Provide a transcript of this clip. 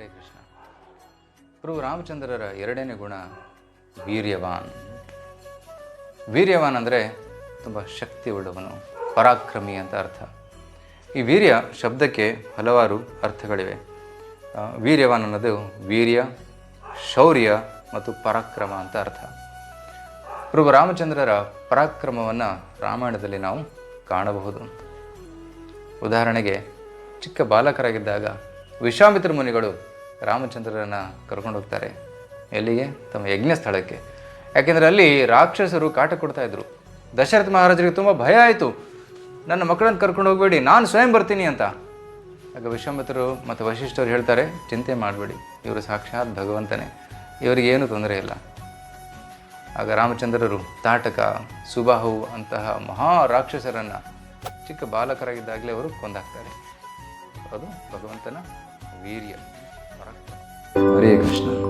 ಹರೇ ಕೃಷ್ಣ. ಪ್ರಭು ರಾಮಚಂದ್ರರ ಎರಡನೇ ಗುಣ ವೀರ್ಯವಾನ್. ವೀರ್ಯವಾನ್ ಅಂದರೆ ತುಂಬ ಶಕ್ತಿ ಉಳ್ಳವನು ಪರಾಕ್ರಮಿ ಅಂತ ಅರ್ಥ. ಈ ವೀರ್ಯ ಶಬ್ದಕ್ಕೆ ಹಲವಾರು ಅರ್ಥಗಳಿವೆ. ವೀರ್ಯವಾನ್ ಅನ್ನೋದು ವೀರ್ಯ, ಶೌರ್ಯ ಮತ್ತು ಪರಾಕ್ರಮ ಅಂತ ಅರ್ಥ. ಪ್ರಭು ರಾಮಚಂದ್ರರ ಪರಾಕ್ರಮವನ್ನು ರಾಮಾಯಣದಲ್ಲಿ ನಾವು ಕಾಣಬಹುದು. ಉದಾಹರಣೆಗೆ ಚಿಕ್ಕ ಬಾಲಕರಾಗಿದ್ದಾಗ ವಿಶ್ವಾಮಿತ್ರ ಮುನಿಗಳು ರಾಮಚಂದ್ರರನ್ನ ಕರ್ಕೊಂಡು ಹೋಗ್ತಾರೆ. ಎಲ್ಲಿಗೆ? ತಮ್ಮ ಯಜ್ಞ ಸ್ಥಳಕ್ಕೆ. ಯಾಕೆಂದರೆ ಅಲ್ಲಿ ರಾಕ್ಷಸರು ಕಾಟ ಕೊಡ್ತಾ ಇದ್ರು. ದಶರಥ ಮಹಾರಾಜರಿಗೆ ತುಂಬ ಭಯ ಆಯಿತು. ನನ್ನ ಮಕ್ಕಳನ್ನು ಕರ್ಕೊಂಡು ಹೋಗಬೇಡಿ, ನಾನು ಸ್ವಯಂ ಬರ್ತೀನಿ ಅಂತ. ಆಗ ವಿಶ್ವಂಭತರು ಮತ್ತು ವಶಿಷ್ಠರು ಹೇಳ್ತಾರೆ, ಚಿಂತೆ ಮಾಡಬೇಡಿ, ಇವರು ಸಾಕ್ಷಾತ್ ಭಗವಂತನೇ. ಇವರಿಗೇನು ತೊಂದರೆ ಇಲ್ಲ. ಆಗ ರಾಮಚಂದ್ರರು, ತಾಟಕ, ಸುಬಾಹು ಅಂತಹ ಮಹಾ ರಾಕ್ಷಸರನ್ನು ಚಿಕ್ಕ ಬಾಲಕರಾಗಿದ್ದಾಗಲೇ ಅವರು ಕೊಂದಾಕ್ತಾರೆ. ಅದು ಭಗವಂತನ ವೀರ್ಯ. ಪರಾಕ್ರಮ. ಹರೇ ಕೃಷ್ಣ